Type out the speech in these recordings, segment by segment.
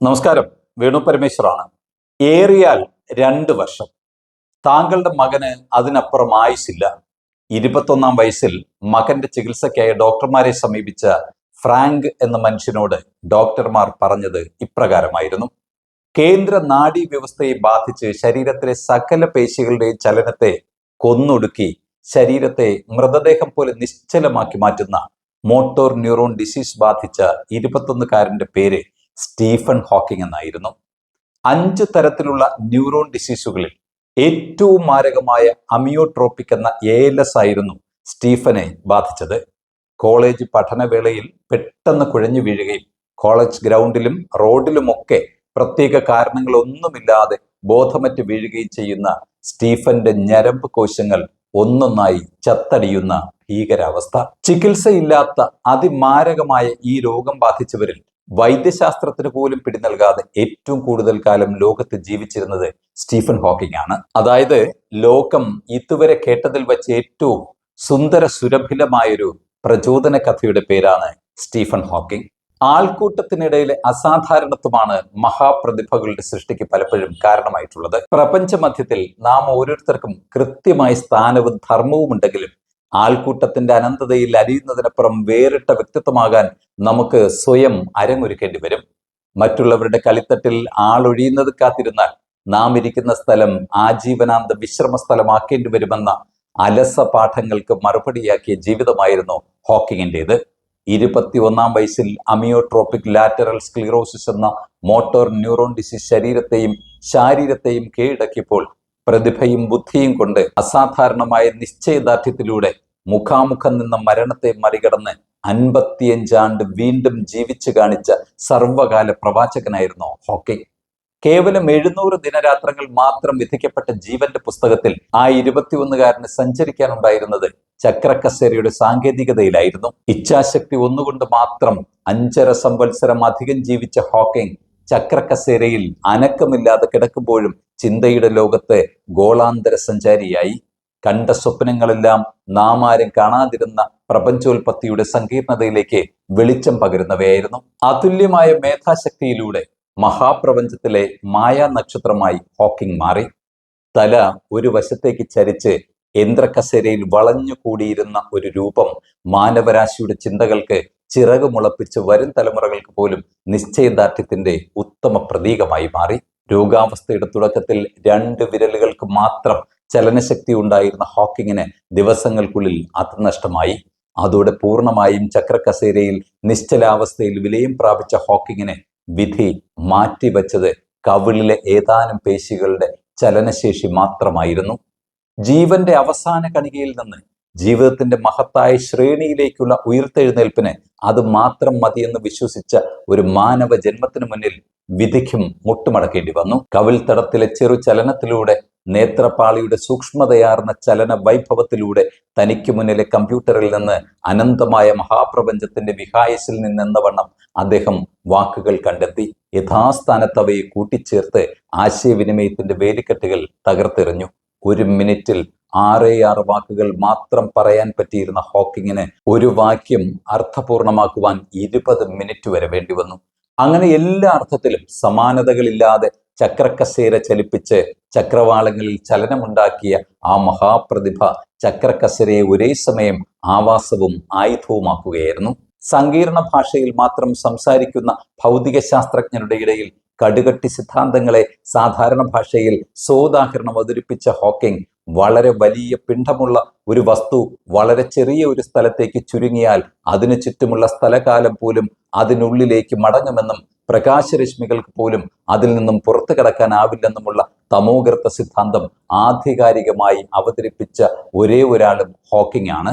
നമസ്കാരം. വേണു പരമേശ്വറാണ്. ഏറിയാൽ രണ്ട് വർഷം. താങ്കളുടെ മകന് അതിനപ്പുറം ആയുസില്ല ഇരുപത്തൊന്നാം വയസ്സിൽ മകന്റെ ചികിത്സയ്ക്കായി ഡോക്ടർമാരെ സമീപിച്ച ഫ്രാങ്ക് എന്ന മനുഷ്യനോട് ഡോക്ടർമാർ പറഞ്ഞത് ഇപ്രകാരമായിരുന്നു. കേന്ദ്ര നാഡീ വ്യവസ്ഥയെ ബാധിച്ച് ശരീരത്തിലെ സകല പേശികളുടെയും ചലനത്തെ കൊന്നൊടുക്കി ശരീരത്തെ മൃതദേഹം പോലെ നിശ്ചലമാക്കി മാറ്റുന്ന മോട്ടോർ ന്യൂറോൺ ഡിസീസ് ബാധിച്ച ഇരുപത്തൊന്നുകാരന്റെ പേര് സ്റ്റീഫൻ ഹോക്കിംഗ് എന്നായിരുന്നു. അഞ്ച് തരത്തിലുള്ള ന്യൂറോൺ ഡിസീസുകളിൽ ഏറ്റവും മാരകമായ അമിയോട്രോപ്പിക് എന്ന എ എൽ എസ് ആയിരുന്നു സ്റ്റീഫനെ ബാധിച്ചത്. കോളേജ് പഠനവേളയിൽ പെട്ടെന്ന് കുഴഞ്ഞു വീഴുകയും കോളേജ് ഗ്രൗണ്ടിലും റോഡിലുമൊക്കെ പ്രത്യേക കാരണങ്ങളൊന്നുമില്ലാതെ ബോധമറ്റ് വീഴുകയും ചെയ്യുന്ന സ്റ്റീഫന്റെ ഞരമ്പ് കോശങ്ങൾ ഒന്നൊന്നായി ചത്തടിയുന്ന ഭീകരാവസ്ഥ. ചികിത്സയില്ലാത്ത അതിമാരകമായ ഈ രോഗം ബാധിച്ചവരിൽ വൈദ്യശാസ്ത്രത്തിന് പോലും പിടി നൽകാതെ ഏറ്റവും കൂടുതൽ കാലം ലോകത്ത് ജീവിച്ചിരുന്നത് സ്റ്റീഫൻ ഹോക്കിംഗ് ആണ്. അതായത് ലോകം ഇതുവരെ കേട്ടതിൽ വെച്ച് ഏറ്റവും സുന്ദര സുരഭിലമായൊരു പ്രചോദന കഥയുടെ പേരാണ് സ്റ്റീഫൻ ഹോക്കിംഗ്. ആൾക്കൂട്ടത്തിനിടയിലെ അസാധാരണത്വമാണ് മഹാപ്രതിഭകളുടെ സൃഷ്ടിക്ക് പലപ്പോഴും കാരണമായിട്ടുള്ളത്. പ്രപഞ്ച മധ്യത്തിൽ നാം ഓരോരുത്തർക്കും കൃത്യമായ സ്ഥാനവും ധർമ്മവും ഉണ്ടെങ്കിലും ആൾക്കൂട്ടത്തിന്റെ അനന്തതയിൽ അലിയുന്നതിനപ്പുറം വേറിട്ട വ്യക്തിത്വമാകാൻ നമുക്ക് സ്വയം അരങ്ങൊരുക്കേണ്ടി വരും. മറ്റുള്ളവരുടെ കളിത്തട്ടിൽ ആളൊഴിയുന്നത് കാത്തിരുന്നാൽ നാം ഇരിക്കുന്ന സ്ഥലം ആജീവനാന്ത വിശ്രമ സ്ഥലമാക്കേണ്ടി വരുമെന്ന അലസ പാഠങ്ങൾക്ക് മറുപടിയാക്കിയ ജീവിതമായിരുന്നു ഹോക്കിങ്ങിന്റെത് ഇരുപത്തി ഒന്നാം വയസ്സിൽ അമിയോട്രോപ്പിക് ലാറ്ററൽ സ്ക്ലിറോസിസ് എന്ന മോട്ടോർ ന്യൂറോൺ ഡിസീസ് ശരീരത്തെയും ശാരീരത്തെയും കീഴടക്കിയപ്പോൾ പ്രതിഭയും ബുദ്ധിയും കൊണ്ട് അസാധാരണമായ നിശ്ചയദാർഢ്യത്തിലൂടെ മുഖാമുഖം നിന്ന മരണത്തെ മറികടന്ന് അൻപത്തിയഞ്ചാണ്ട് വീണ്ടും ജീവിച്ചു കാണിച്ച സർവകാല പ്രവാചകനായിരുന്നു ഹോക്കി. കേവലം എഴുന്നൂറ് ദിനരാത്രങ്ങൾ മാത്രം വിധിക്കപ്പെട്ട ജീവന്റെ പുസ്തകത്തിൽ ആ ഇരുപത്തിയൊന്നുകാരന് സഞ്ചരിക്കാനുണ്ടായിരുന്നത് ചക്രക്കസേരയുടെ സാങ്കേതികതയിലായിരുന്നു. ഇച്ഛാശക്തി ഒന്നുകൊണ്ട് മാത്രം അഞ്ചര സംവത്സരം അധികം ജീവിച്ച ഹോക്കിംഗ് ചക്രക്കസേരയിൽ അനക്കമില്ലാതെ കിടക്കുമ്പോഴും ചിന്തയുടെ ലോകത്തെ ഗോളാന്തര സഞ്ചാരിയായി. കണ്ട സ്വപ്നങ്ങളെല്ലാം നാം ആരും കാണാതിരുന്ന പ്രപഞ്ചോൽപത്തിയുടെ സങ്കീർണതയിലേക്ക് വെളിച്ചം പകരുന്നവയായിരുന്നു. അതുല്യമായ മേധാശക്തിയിലൂടെ മഹാപ്രപഞ്ചത്തിലെ മായാ നക്ഷത്രമായി ഹോക്കിംഗ് മാറി. തല ഒരു വശത്തേക്ക് ചരിച്ച് യന്ത്രക്കസേരയിൽ വളഞ്ഞു കൂടിയിരുന്ന ഒരു രൂപം മാനവരാശിയുടെ ചിന്തകൾക്ക് ചിറക് മുളപ്പിച്ച് വരും തലമുറകൾക്ക് പോലും നിശ്ചയദാർഢ്യത്തിന്റെ ഉത്തമ പ്രതീകമായി മാറി. രോഗാവസ്ഥയുടെ തുടക്കത്തിൽ രണ്ട് വിരലുകൾക്ക് മാത്രം ചലനശക്തി ഉണ്ടായിരുന്ന ഹോക്കിങ്ങിന് ദിവസങ്ങൾക്കുള്ളിൽ അത് നഷ്ടമായി അതോടെ പൂർണമായും ചക്രക്കസേരയിൽ നിശ്ചലാവസ്ഥയിൽ വിലയം പ്രാപിച്ച ഹോക്കിങ്ങിനെ വിധി മാറ്റിവെച്ചത് കവിളിലെ ഏതാനും പേശികളുടെ ചലനശേഷി മാത്രമായിരുന്നു. ജീവന്റെ അവസാന കണികയിൽ നിന്ന് ജീവിതത്തിന്റെ മഹത്തായ ശ്രേണിയിലേക്കുള്ള ഉയർത്തെഴുന്നേൽപ്പിന് അത് മാത്രം മതിയെന്ന് വിശ്വസിച്ച ഒരു മാനവ ജന്മത്തിനു മുന്നിൽ വിധിക്കും മുട്ടുമടക്കേണ്ടി വന്നു. കവിൽത്തടത്തിലെ ചെറു ചലനത്തിലൂടെ നേത്രപാളിയുടെ സൂക്ഷ്മതയാർന്ന ചലന വൈഭവത്തിലൂടെ തനിക്ക് മുന്നിലെ കമ്പ്യൂട്ടറിൽ നിന്ന് അനന്തമായ മഹാപ്രപഞ്ചത്തിന്റെ വിഹായസിൽ നിന്നെന്ന വണ്ണം അദ്ദേഹം വാക്കുകൾ കണ്ടെത്തി. യഥാസ്ഥാനത്ത് അവയെ കൂട്ടിച്ചേർത്ത് ആശയവിനിമയത്തിന്റെ വേലിക്കെട്ടുകൾ തകർത്തെറിഞ്ഞു. ഒരു മിനിറ്റിൽ ആറേ ആറ് വാക്കുകൾ മാത്രം പറയാൻ പറ്റിയിരുന്ന ഹോക്കിങ്ങിന് ഒരു വാക്യം അർത്ഥപൂർണമാക്കുവാൻ ഇരുപത് മിനിറ്റ് വരെ വേണ്ടി വന്നു. അങ്ങനെ എല്ലാ അർത്ഥത്തിലും സമാനതകളില്ലാതെ ചക്രക്കസേര ചലിപ്പിച്ച് ചക്രവാളങ്ങളിൽ ചലനമുണ്ടാക്കിയ ആ മഹാപ്രതിഭ ചക്രക്കസേരയെ ഒരേ സമയം ആവാസവും ആയുധവുമാക്കുകയായിരുന്നു. സങ്കീർണ ഭാഷയിൽ മാത്രം സംസാരിക്കുന്ന ഭൗതിക ശാസ്ത്രജ്ഞരുടെ ഇടയിൽ കടുകട്ടി സിദ്ധാന്തങ്ങളെ സാധാരണ ഭാഷയിൽ സോദാഹരണം അവതരിപ്പിച്ച ഹോക്കിംഗ് വളരെ വലിയ പിണ്ഡമുള്ള ഒരു വസ്തു വളരെ ചെറിയ ഒരു സ്ഥലത്തേക്ക് ചുരുങ്ങിയാൽ അതിനു ചുറ്റുമുള്ള സ്ഥലകാലം പോലും അതിനുള്ളിലേക്ക് മടങ്ങുമെന്നും പ്രകാശരശ്മികൾക്ക് പോലും അതിൽ നിന്നും പുറത്തു കടക്കാനാവില്ലെന്നുമുള്ള തമോഗർത്ത സിദ്ധാന്തം ആധികാരികമായി അവതരിപ്പിച്ച ഒരേ ഒരാളും ഹോക്കിംഗ് ആണ്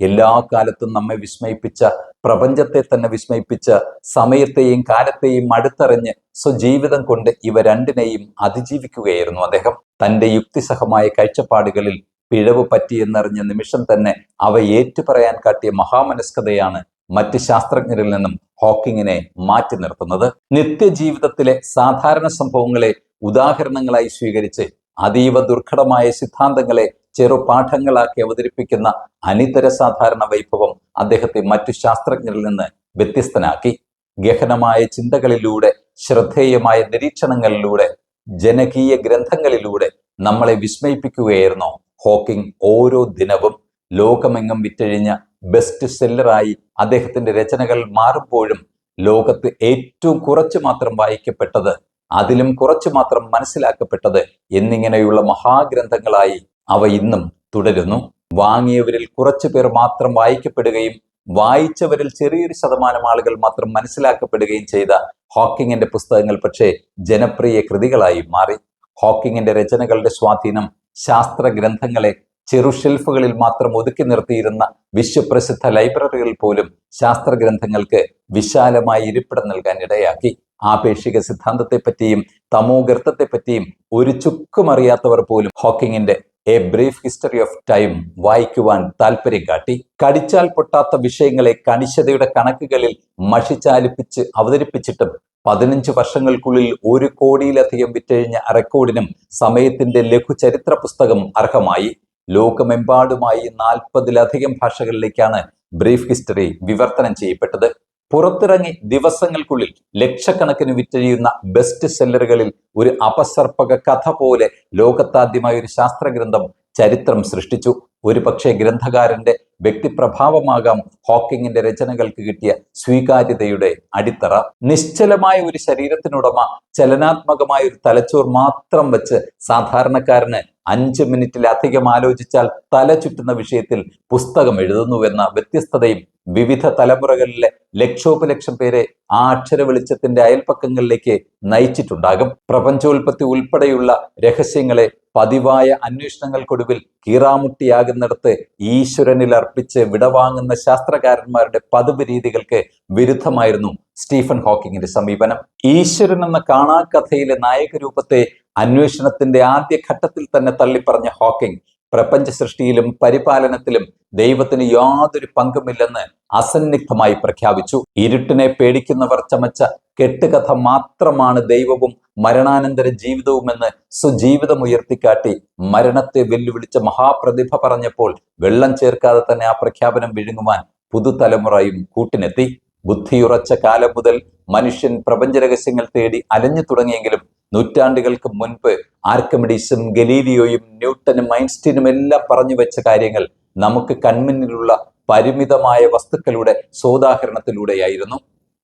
എല്ലാ കാലത്തും നമ്മെ വിസ്മയിപ്പിച്ച പ്രപഞ്ചത്തെ തന്നെ വിസ്മയിപ്പിച്ച് സമയത്തെയും കാലത്തെയും അടുത്തറിഞ്ഞ് സ്വജീവിതം കൊണ്ട് ഇവ രണ്ടിനെയും അതിജീവിക്കുകയായിരുന്നു അദ്ദേഹം. തന്റെ യുക്തിസഹമായ കാഴ്ചപ്പാടുകളിൽ പിഴവ് പറ്റിയെന്നറിഞ്ഞ നിമിഷം തന്നെ അവ ഏറ്റുപറയാൻ കാട്ടിയ മഹാമനസ്കതയാണ് മറ്റ് ശാസ്ത്രജ്ഞരിൽ നിന്നും ഹോക്കിങ്ങിനെ മാറ്റി നിർത്തുന്നത്. നിത്യജീവിതത്തിലെ സാധാരണ സംഭവങ്ങളെ ഉദാഹരണങ്ങളായി സ്വീകരിച്ച് അതീവ ദുർഘടമായ സിദ്ധാന്തങ്ങളെ ചെറുപാഠങ്ങളാക്കി അവതരിപ്പിക്കുന്ന അനിതര സാധാരണ വൈഭവം അദ്ദേഹത്തെ മറ്റു ശാസ്ത്രജ്ഞരിൽ നിന്ന് വ്യത്യസ്തനാക്കി. ഗഹനമായ ചിന്തകളിലൂടെ ശ്രദ്ധേയമായ നിരീക്ഷണങ്ങളിലൂടെ ജനകീയ ഗ്രന്ഥങ്ങളിലൂടെ നമ്മളെ വിസ്മയിപ്പിക്കുകയായിരുന്നു ഹോക്കിംഗ് ഓരോ ദിനവും. ലോകമെങ്ങും വിറ്റഴിഞ്ഞ ബെസ്റ്റ് സെല്ലറായി അദ്ദേഹത്തിന്റെ രചനകൾ മാറുമ്പോഴും ലോകത്ത് ഏറ്റവും കുറച്ച് മാത്രം വായിക്കപ്പെട്ടത് അതിലും കുറച്ചു മാത്രം മനസ്സിലാക്കപ്പെട്ടത് എന്നിങ്ങനെയുള്ള മഹാഗ്രന്ഥങ്ങളായി അവ ഇന്നും തുടരുന്നു. വാങ്ങിയവരിൽ കുറച്ചു പേർ മാത്രം വായിക്കപ്പെടുകയും വായിച്ചവരിൽ ചെറിയൊരു ശതമാനം ആളുകൾ മാത്രം മനസ്സിലാക്കപ്പെടുകയും ചെയ്ത ഹോക്കിങ്ങിന്റെ പുസ്തകങ്ങൾ പക്ഷേ ജനപ്രിയ കൃതികളായി മാറി. ഹോക്കിങ്ങിന്റെ രചനകളുടെ സ്വാധീനം ശാസ്ത്ര ഗ്രന്ഥങ്ങളെ ചെറു ഷെൽഫുകളിൽ മാത്രം ഒതുക്കി നിർത്തിയിരുന്ന വിശ്വപ്രസിദ്ധ ലൈബ്രറികൾ പോലും ശാസ്ത്ര ഗ്രന്ഥങ്ങൾക്ക് വിശാലമായ ഇരിപ്പിടം നൽകാൻ ഇടയാക്കി. ആപേക്ഷിക സിദ്ധാന്തത്തെപ്പറ്റിയും തമോഗർത്തത്തെപ്പറ്റിയും ഒരു ചുക്കുമറിയാത്തവർ പോലും ഹോക്കിങ്ങിന്റെ a brief history of time വായിക്കുവാൻ താല്പര്യം കാട്ടി. കടിച്ചാൽ പൊട്ടാത്ത വിഷയങ്ങളെ കണിശതയുടെ കണക്കുകളിൽ മഷിച്ചാലിപ്പിച്ച് അവതരിപ്പിച്ചിട്ടും പതിനഞ്ച് വർഷങ്ങൾക്കുള്ളിൽ ഒരു കോടിയിലധികം വിറ്റഴിഞ്ഞ റെക്കോർഡിനും സമയത്തിന്റെ ലഘുചരിത്ര പുസ്തകം അർഹമായി. ലോകമെമ്പാടുമായി നാൽപ്പതിലധികം ഭാഷകളിലേക്കാണ് ബ്രീഫ് ഹിസ്റ്ററി വിവർത്തനം ചെയ്യപ്പെട്ടത്. പുറത്തിറങ്ങി ദിവസങ്ങൾക്കുള്ളിൽ ലക്ഷക്കണക്കിന് വിറ്റഴിയുന്ന ബെസ്റ്റ് സെല്ലറുകളിൽ ഒരു അപസർപ്പക കഥ പോലെ ലോകത്താദ്യമായ ഒരു ശാസ്ത്രഗ്രന്ഥം ചരിത്രം സൃഷ്ടിച്ചു. ഒരു പക്ഷേ ഗ്രന്ഥകാരന്റെ വ്യക്തിപ്രഭാവമാകാം ഹോക്കിങ്ങിന്റെ രചനകൾക്ക് കിട്ടിയ സ്വീകാര്യതയുടെ അടിത്തറ. നിശ്ചലമായ ഒരു ശരീരത്തിനുടമ ചലനാത്മകമായ ഒരു തലച്ചോർ മാത്രം വെച്ച് സാധാരണക്കാരന് അഞ്ച് മിനിറ്റിലധികം ആലോചിച്ചാൽ തല ചുറ്റുന്ന വിഷയത്തിൽ പുസ്തകം എഴുതുന്നുവെന്ന വ്യത്യസ്തതയും വിവിധ തലമുറകളിലെ ലക്ഷോപലക്ഷം പേരെ ആ അക്ഷര വെളിച്ചത്തിന്റെ അയൽപ്പക്കങ്ങളിലേക്ക് നയിച്ചിട്ടുണ്ടാകും. പ്രപഞ്ചോൽപത്തി ഉൾപ്പെടെയുള്ള രഹസ്യങ്ങളെ പതിവായ അന്വേഷണങ്ങൾക്കൊടുവിൽ കീറാമുട്ടിയാകുന്നിടത്ത് ഈശ്വരനിൽ അർപ്പിച്ച് വിടവാങ്ങുന്ന ശാസ്ത്രകാരന്മാരുടെ പതിവ് രീതികൾക്ക് വിരുദ്ധമായിരുന്നു സ്റ്റീഫൻ ഹോക്കിങ്ങിന്റെ സമീപനം. ഈശ്വരൻ എന്ന കാണാക്കഥയിലെ നായകരൂപത്തെ അന്വേഷണത്തിന്റെ ആദ്യ ഘട്ടത്തിൽ തന്നെ തള്ളിപ്പറഞ്ഞ ഹോക്കിംഗ് പ്രപഞ്ച സൃഷ്ടിയിലും പരിപാലനത്തിലും ദൈവത്തിന് യാതൊരു പങ്കുമില്ലെന്ന് അസന്നിഗ്ധമായി പ്രഖ്യാപിച്ചു. ഇരുട്ടിനെ പേടിക്കുന്നവർ ചമച്ച കെട്ടുകഥ മാത്രമാണ് ദൈവവും മരണാനന്തര ജീവിതവും എന്ന് സ്വജീവിതം ഉയർത്തിക്കാട്ടി മരണത്തെ വെല്ലുവിളിച്ച മഹാപ്രതിഭ പറഞ്ഞപ്പോൾ വെള്ളം ചേർക്കാതെ തന്നെ ആ പ്രഖ്യാപനം വിഴുങ്ങുവാൻ പുതുതലമുറയും കൂട്ടിനെത്തി. ബുദ്ധിയുറച്ച കാലം മുതൽ മനുഷ്യൻ പ്രപഞ്ചരഹസ്യങ്ങൾ തേടി അലഞ്ഞു തുടങ്ങിയെങ്കിലും നൂറ്റാണ്ടുകൾക്ക് മുൻപ് ആർക്കമിഡീസും ഗലീലിയോയും ന്യൂട്ടനും ഐൻസ്റ്റീനും എല്ലാം പറഞ്ഞു വെച്ച കാര്യങ്ങൾ നമുക്ക് കൺമുന്നിലുള്ള പരിമിതമായ വസ്തുക്കളുടെ സോദാഹരണത്തിലൂടെയായിരുന്നു.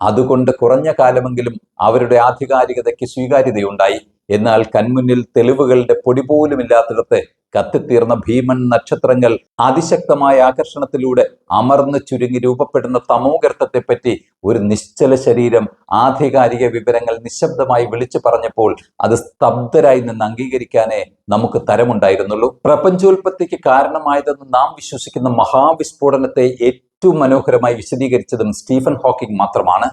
അതുകൊണ്ട് കുറഞ്ഞ കാലമെങ്കിലും അവരുടെ ആധികാരികതയ്ക്ക് സ്വീകാര്യതയുണ്ടായി. എന്നാൽ കൺമുന്നിൽ തെളിവുകളുടെ പൊടി പോലുമില്ലാത്തിടത്ത് കത്തിത്തീർന്ന ഭീമൻ നക്ഷത്രങ്ങൾ അതിശക്തമായ ആകർഷണത്തിലൂടെ അമർന്നു ചുരുങ്ങി രൂപപ്പെടുന്ന തമോഗർത്തത്തെപ്പറ്റി ഒരു നിശ്ചല ശരീരം ആധികാരിക വിവരങ്ങൾ നിശബ്ദമായി വിളിച്ചു പറഞ്ഞപ്പോൾ അത് സ്തബ്ധരായി നിന്ന് അംഗീകരിക്കാനേ നമുക്ക് തരമുണ്ടായിരുന്നുള്ളൂ. പ്രപഞ്ചോൽപത്തിക്ക് കാരണമായതെന്ന് നാം വിശ്വസിക്കുന്ന മഹാവിസ്ഫോടനത്തെ ഏറ്റവും മനോഹരമായി വിശദീകരിച്ചതും സ്റ്റീഫൻ ഹോക്കിംഗ് മാത്രമാണ്.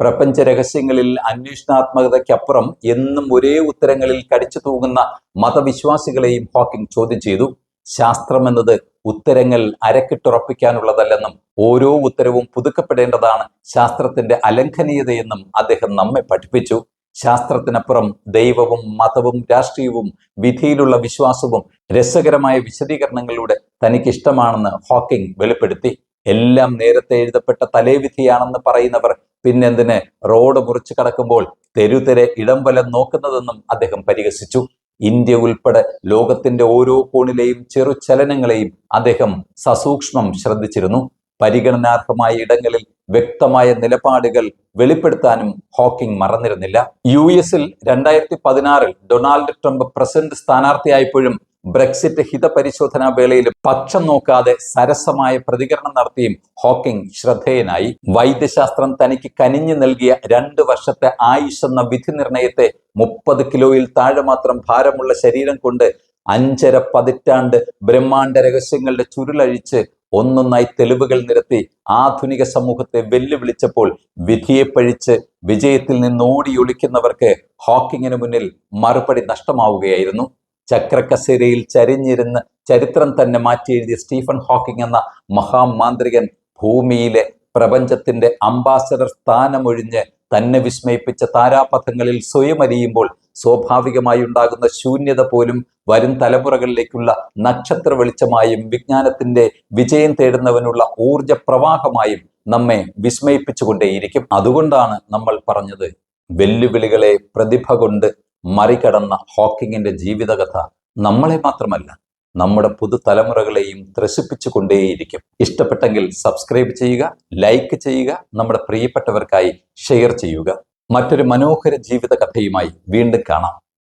പ്രപഞ്ച രഹസ്യങ്ങളിൽ അന്വേഷണാത്മകതയ്ക്കപ്പുറം എന്നും ഒരേ ഉത്തരങ്ങളിൽ കടിച്ചു തൂങ്ങുന്ന മതവിശ്വാസികളെയും ഹോക്കിംഗ് ചോദ്യം ചെയ്തു. ശാസ്ത്രം എന്നത് ഉത്തരങ്ങൾ അരക്കിട്ടുറപ്പിക്കാനുള്ളതല്ലെന്നും ഓരോ ഉത്തരവും പുതുക്കപ്പെടേണ്ടതാണ് ശാസ്ത്രത്തിന്റെ അലംഘനീയതയെന്നും അദ്ദേഹം നമ്മെ പഠിപ്പിച്ചു. ശാസ്ത്രത്തിനപ്പുറം ദൈവവും മതവും രാഷ്ട്രീയവും വിധിയിലുള്ള വിശ്വാസവും രസകരമായ വിശദീകരണങ്ങളിലൂടെ തനിക്കിഷ്ടമാണെന്ന് ഹോക്കിംഗ് വെളിപ്പെടുത്തി. എല്ലാം നേരത്തെ എഴുതപ്പെട്ട തലേവിധിയാണെന്ന് പറയുന്നവർ പിന്നെന്തിന്? റോഡ് മുറിച്ചു കടക്കുമ്പോൾ തെരുതെരെ ഇടം വലം നോക്കുന്നതെന്നും അദ്ദേഹം പരിഹസിച്ചു. ഇന്ത്യ ഉൾപ്പെടെ ലോകത്തിന്റെ ഓരോ കോണിലെയും ചെറു ചലനങ്ങളെയും അദ്ദേഹം സസൂക്ഷ്മം ശ്രദ്ധിച്ചിരുന്നു. പരിഗണനാർഹമായ ഇടങ്ങളിൽ വ്യക്തമായ നിലപാടുകൾ വെളിപ്പെടുത്താനും ഹോക്കിംഗ് മറന്നിരുന്നില്ല. യു എസിൽ രണ്ടായിരത്തി പതിനാറിൽ ഡൊണാൾഡ് ട്രംപ് പ്രസിഡന്റ് സ്ഥാനാർത്ഥിയായപ്പോഴും ബ്രെക്സിറ്റ് ഹിതപരിശോധനാ വേളയിൽ പക്ഷം നോക്കാതെ സരസമായ പ്രതികരണം നടത്തിയും ഹോക്കിംഗ് ശ്രദ്ധേയനായി. വൈദ്യശാസ്ത്രം തനിക്ക് കനിഞ്ഞു നൽകിയ രണ്ട് വർഷത്തെ ആയുഷ് എന്ന വിധി നിർണയത്തെ മുപ്പത് കിലോയിൽ താഴെ മാത്രം ഭാരമുള്ള ശരീരം കൊണ്ട് അഞ്ചര പതിറ്റാണ്ട് ബ്രഹ്മാണ്ട രഹസ്യങ്ങളുടെ ചുരുളഴിച്ച് ഒന്നൊന്നായി തെളിവുകൾ നിരത്തി ആധുനിക സമൂഹത്തെ വെല്ലുവിളിച്ചപ്പോൾ വിധിയെ പഴിച്ച് വിജയത്തിൽ നിന്ന് ഓടിയൊളിക്കുന്നവർക്ക് ഹോക്കിങ്ങിന് മുന്നിൽ മറുപടി നഷ്ടമാവുകയായിരുന്നു. ചക്രക്കസേരയിൽ ചരിഞ്ഞിരുന്ന് ചരിത്രം തന്നെ മാറ്റി എഴുതിയ സ്റ്റീഫൻ ഹോക്കിംഗ് എന്ന മഹാമാന്ത്രികൻ ഭൂമിയിലെ പ്രപഞ്ചത്തിന്റെ അംബാസഡർ സ്ഥാനമൊഴിഞ്ഞ് തന്നെ വിസ്മയിപ്പിച്ച താരാപഥങ്ങളിൽ സ്വയം അരിയുമ്പോൾ സ്വാഭാവികമായി ഉണ്ടാകുന്ന ശൂന്യത പോലും വരും തലമുറകളിലേക്കുള്ള നക്ഷത്ര വെളിച്ചമായും വിജ്ഞാനത്തിന്റെ വിജയം തേടുന്നവനുള്ള ഊർജ പ്രവാഹമായും നമ്മെ വിസ്മയിപ്പിച്ചുകൊണ്ടേയിരിക്കും. അതുകൊണ്ടാണ് നമ്മൾ പറഞ്ഞത് വെല്ലുവിളികളെ പ്രതിഭ കൊണ്ട് മറികടന്ന ഹോക്കിങ്ങിന്റെ ജീവിതകഥ നമ്മളെ മാത്രമല്ല നമ്മുടെ പുതുതലമുറകളെയും ത്രസിപ്പിച്ചുകൊണ്ടേയിരിക്കും. ഇഷ്ടപ്പെട്ടെങ്കിൽ സബ്സ്ക്രൈബ് ചെയ്യുക ലൈക്ക് ചെയ്യുക നമ്മുടെ പ്രിയപ്പെട്ടവർക്കായി ഷെയർ ചെയ്യുക. മറ്റൊരു മനോഹര ജീവിത കഥയുമായി വീണ്ടും കാണാം.